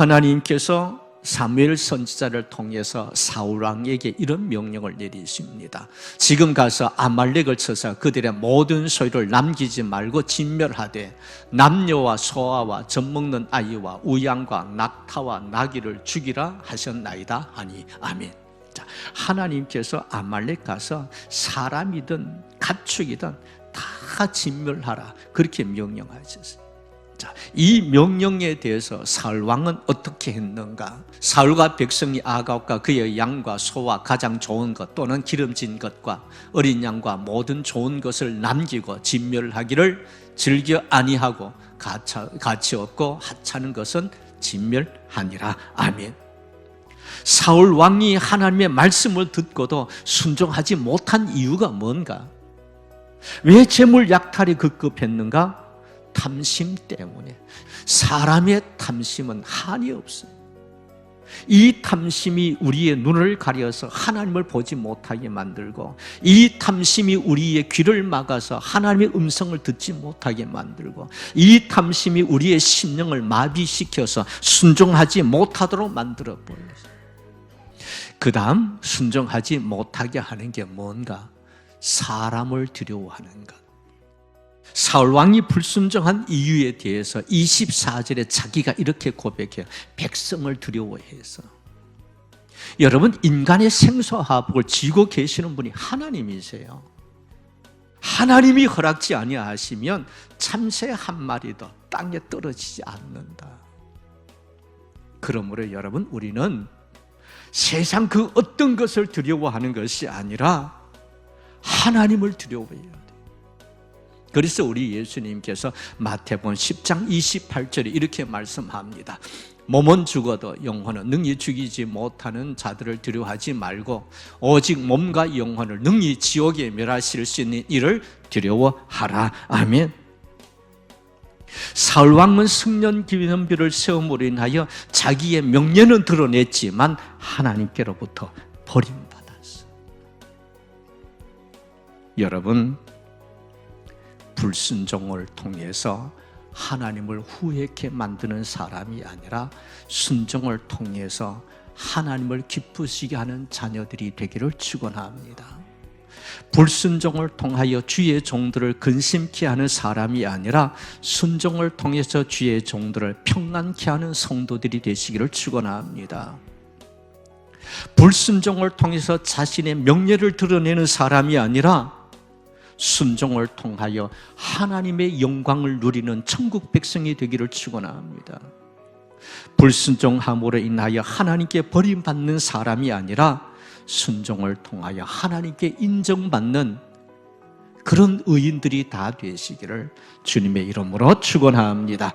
하나님께서 사무엘 선지자를 통해서 사울 왕에게 이런 명령을 내리십니다. 지금 가서 아말렉을 쳐서 그들의 모든 소유를 남기지 말고 진멸하되 남녀와 소아와 젖먹는 아이와 우양과 낙타와 나귀를 죽이라 하셨나이다 하니 아멘. 자, 하나님께서 아말렉 가서 사람이든 가축이든 다 진멸하라 그렇게 명령하셨어요. 자, 이 명령에 대해서 사울 왕은 어떻게 했는가? 사울과 백성이 아갑과 그의 양과 소와 가장 좋은 것 또는 기름진 것과 어린 양과 모든 좋은 것을 남기고 진멸하기를 즐겨 아니하고 가차, 가치 없고 하찮은 것은 진멸하니라. 아멘. 사울 왕이 하나님의 말씀을 듣고도 순종하지 못한 이유가 뭔가? 왜 재물 약탈이 급급했는가? 탐심 때문에. 사람의 탐심은 한이 없어요. 이 탐심이 우리의 눈을 가려서 하나님을 보지 못하게 만들고, 이 탐심이 우리의 귀를 막아서 하나님의 음성을 듣지 못하게 만들고, 이 탐심이 우리의 심령을 마비시켜서 순종하지 못하도록 만들어 버렸어요. 그 다음 순종하지 못하게 하는 게 뭔가? 사람을 두려워하는 것. 사울 왕이 불순종한 이유에 대해서 24절에 자기가 이렇게 고백해요. 백성을 두려워해서. 여러분, 인간의 생사화복을 쥐고 계시는 분이 하나님이세요. 하나님이 허락지 아니하시면 참새 한 마리도 땅에 떨어지지 않는다. 그러므로 여러분, 우리는 세상 그 어떤 것을 두려워하는 것이 아니라 하나님을 두려워해야 돼. 그래서 우리 예수님께서 마태복음 10장 28절에 이렇게 말씀합니다. 몸은 죽어도 영혼은 능히 죽이지 못하는 자들을 두려워하지 말고 오직 몸과 영혼을 능히 지옥에 멸하실 수 있는 이를 두려워하라. 아멘. 사울 왕은 승년 기념비를 세움으로 인하여 자기의 명예는 드러냈지만 하나님께로부터 버림받았어. 여러분 불순종을 통해서 하나님을 후회케 만드는 사람이 아니라 순종을 통해서 하나님을 기쁘시게 하는 자녀들이 되기를 축원합니다. 불순종을 통하여 주의 종들을 근심케 하는 사람이 아니라 순종을 통해서 주의 종들을 평안케 하는 성도들이 되시기를 축원합니다. 불순종을 통해서 자신의 명예를 드러내는 사람이 아니라 순종을 통하여 하나님의 영광을 누리는 천국 백성이 되기를 축원합니다. 불순종함으로 인하여 하나님께 버림받는 사람이 아니라 순종을 통하여 하나님께 인정받는 그런 의인들이 다 되시기를 주님의 이름으로 축원합니다.